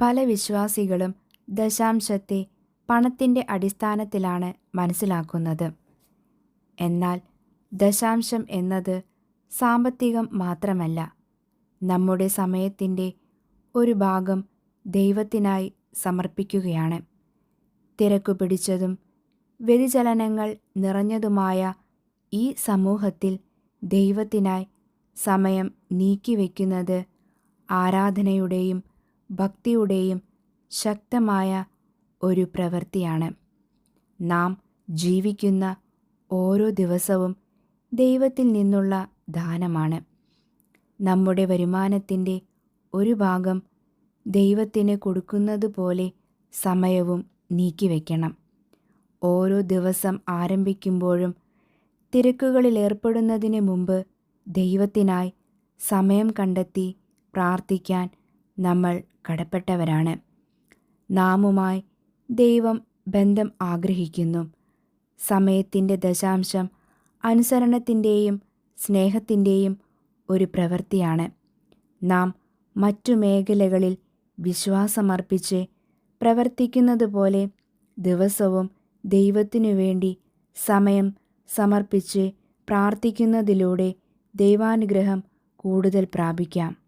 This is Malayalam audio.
പല വിശ്വാസികളും ദശാംശത്തെ പണത്തിന്റെ അടിസ്ഥാനത്തിലാണ് മനസ്സിലാക്കുന്നത്. എന്നാൽ ദശാംശം എന്നത് സാമ്പത്തികം മാത്രമല്ല നമ്മുടെ സമയത്തിന്റെ ഒരു ഭാഗം ദൈവത്തിനായി സമർപ്പിക്കുകയാണ്. തിരക്കു പിടിച്ചതും വ്യതിചലനങ്ങൾ നിറഞ്ഞതുമായ ഈ സമൂഹത്തിൽ ദൈവത്തിനായി സമയം നീക്കിവെക്കുന്നത് ആരാധനയുടെയും ഭക്തിയുടെയും ശക്തമായ ഒരു പ്രവൃത്തിയാണ്. നാം ജീവിക്കുന്ന ഓരോ ദിവസവും ദൈവത്തിൽ നിന്നുള്ള ദാനമാണ്. നമ്മുടെ വരുമാനത്തിന്റെ ഒരു ഭാഗം ദൈവത്തിന് കൊടുക്കുന്നത് പോലെ സമയവും നീക്കിവെക്കണം ഓരോ ദിവസം ആരംഭിക്കുമ്പോഴും തിരക്കുകളിലേർപ്പെടുന്നതിന് മുമ്പ് ദൈവത്തിനായി സമയം കണ്ടെത്തി പ്രാർത്ഥിക്കാൻ നമ്മൾ കടപ്പെട്ടവരാണ്. നാമുമായി ദൈവം ബന്ധം ആഗ്രഹിക്കുന്നു. സമയത്തിന്റെ ദശാംശം അനുസരണത്തിന്റെയും സ്നേഹത്തിന്റെയും ഒരു പ്രവൃത്തിയാണ്. നാം മറ്റു മേഖലകളിൽ വിശ്വാസമർപ്പിച്ച് പ്രവർത്തിക്കുന്നത് പോലെ ദിവസവും ദൈവത്തിനു വേണ്ടി സമയം സമർപ്പിച്ച് പ്രാർത്ഥിക്കുന്നതിലൂടെ ദൈവാനുഗ്രഹം കൂടുതൽ പ്രാപിക്കാം.